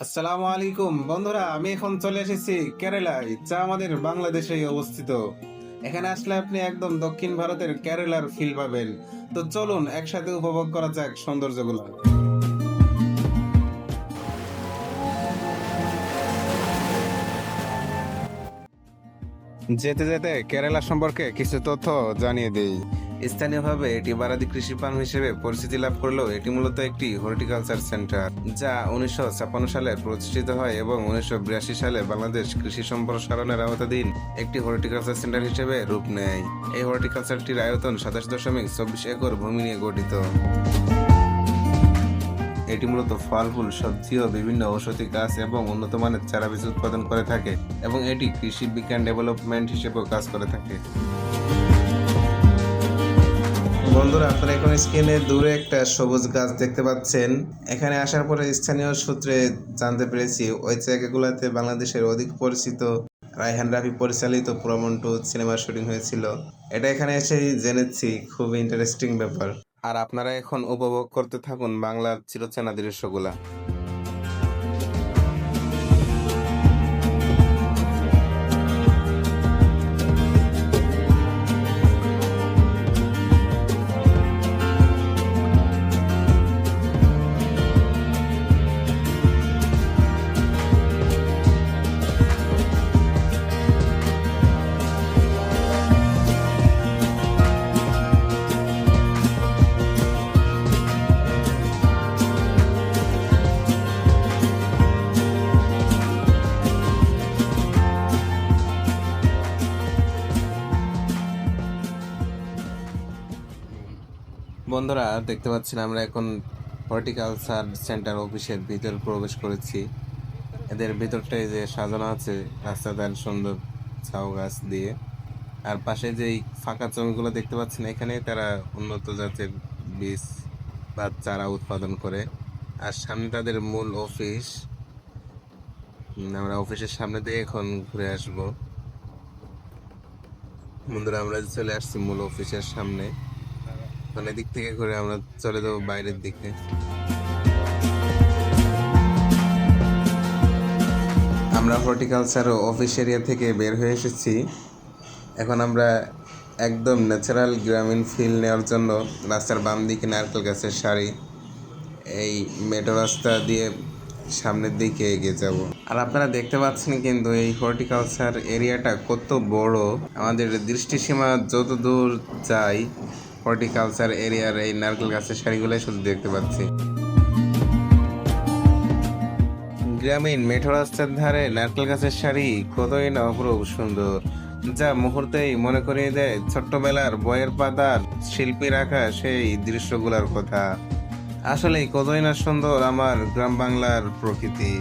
আসসালামু আলাইকুম। বন্ধুরা, আমি এখন চলে এসেছি কেরালায়, যা আমাদের বাংলাদেশে অবস্থিত। এখানে আসলে আপনি একদম দক্ষিণ ভারতের কেরালার ফিল পাবেন। তো চলুন, একসাথে উপভোগ করা যাক সৌন্দর্যগুলো। যেতে যেতে কেরালা সম্পর্কে কিছু তথ্য জানিয়ে দেই। স্থানীয়ভাবে এটি বারাদি কৃষি ফার্ম হিসেবে পরিচিতি লাভ করলেও এটি মূলত একটি হর্টিকালচার সেন্টার, যা উনিশশো ছাপ্পান্ন সালে প্রতিষ্ঠিত হয় এবং উনিশশো বিরাশি সালে বাংলাদেশ কৃষি সম্প্রসারণের আওতাধীন একটি হর্টিকালচার সেন্টার হিসেবে রূপ নেয়। এই হর্টিকালচারটির আয়তন সাতাশ দশমিক চব্বিশ একর ভূমি নিয়ে গঠিত। এটি মূলত ফল ফুল সবজি ও বিভিন্ন ঔষধি গাছ এবং উন্নত মানের চারা বীজ উৎপাদন করে থাকে এবং এটি কৃষি বিজ্ঞান ডেভেলপমেন্ট হিসেবেও কাজ করে থাকে। বন্ধুরা, আপনারা এখন স্ক্রিনে দূরে একটা সবুজ গাছ দেখতে পাচ্ছেন। এখানে আসার পরে স্থানীয় সূত্রে জানতে পেরেছি, ওই জায়গাগুলোতে বাংলাদেশের অধিক পরিচিত রায়হান রাফি পরিচালিত প্রমন টু সিনেমার শুটিং হয়েছিল। এটা এখানে এসে জেনেছি খুব ইন্টারেস্টিং ব্যাপার। আর আপনারা এখন উপভোগ করতে থাকুন বাংলার চিরচেনা দৃশ্যগুলা। বন্ধুরা দেখতে পাচ্ছেন আমরা এখন হর্টিকালচার সেন্টার অফিসের ভিতর প্রবেশ করেছি। এদের ভিতরটাই যে সাজানো আছে, রাস্তা রাস্তাদার সুন্দর ছাউ গাছ দিয়ে। আর পাশে যেই ফাঁকা জমিগুলো দেখতে পাচ্ছেন, এখানে তারা উন্নত জাতের বীজ বা চারা উৎপাদন করে। আর সামনে তাদের মূল অফিস আমরা অফিসের সামনে দিয়ে এখন ঘুরে আসব। বন্ধুরা, আমরা চলে আসছি মূল অফিসের সামনে। মানে দিক থেকে ঘুরে আমরা চলে যাব বাইরের দিকে। আমরা হর্টিকালচার অফিস এরিয়া থেকে বের হয়ে এসেছি। এখন আমরা একদম ন্যাচারাল গ্রামীণ ফিল নেওয়ার জন্য রাস্তার বাম দিকে নারকেল গাছের সারি, এই মেট্রো রাস্তা দিয়ে সামনের দিকে এগিয়ে যাব। আর আপনারা দেখতে পাচ্ছেন কিন্তু এই হর্টিকালচার এরিয়াটা কত বড়। আমাদের দৃষ্টিসীমা যত দূর যায় হর্টিকালচার এরিয়ার এই নারকেল গাছের সারিগুলোই শুধু দেখতে পাচ্ছি। গ্রামীণ মেঠো রাস্তার ধারে নারকেল গাছের শাড়ি কতই না অপরূপ সুন্দর। যা মুহূর্তেই মনে করিয়ে দেয় ছোট্টবেলার বইয়ের পাতার শিল্পী রাখা সেই দৃশ্যগুলোর কথা। আসলে কতই না সুন্দর আমার গ্রাম বাংলার প্রকৃতি।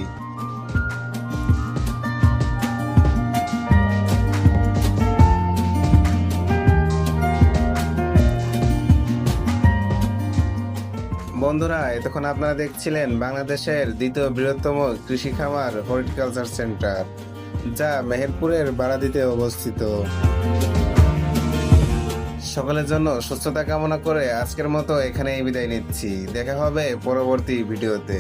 বন্ধুরা, এতক্ষণ আপনারা দেখছিলেন বাংলাদেশের দ্বিতীয় বৃহত্তম কৃষি খামার হর্টিকালচার সেন্টার, যা মেহেরপুরের বারাদিতে অবস্থিত। সকলের জন্য সুস্থতা কামনা করে আজকের মতো এখানেই বিদায় নিচ্ছি। দেখা হবে পরবর্তী ভিডিওতে।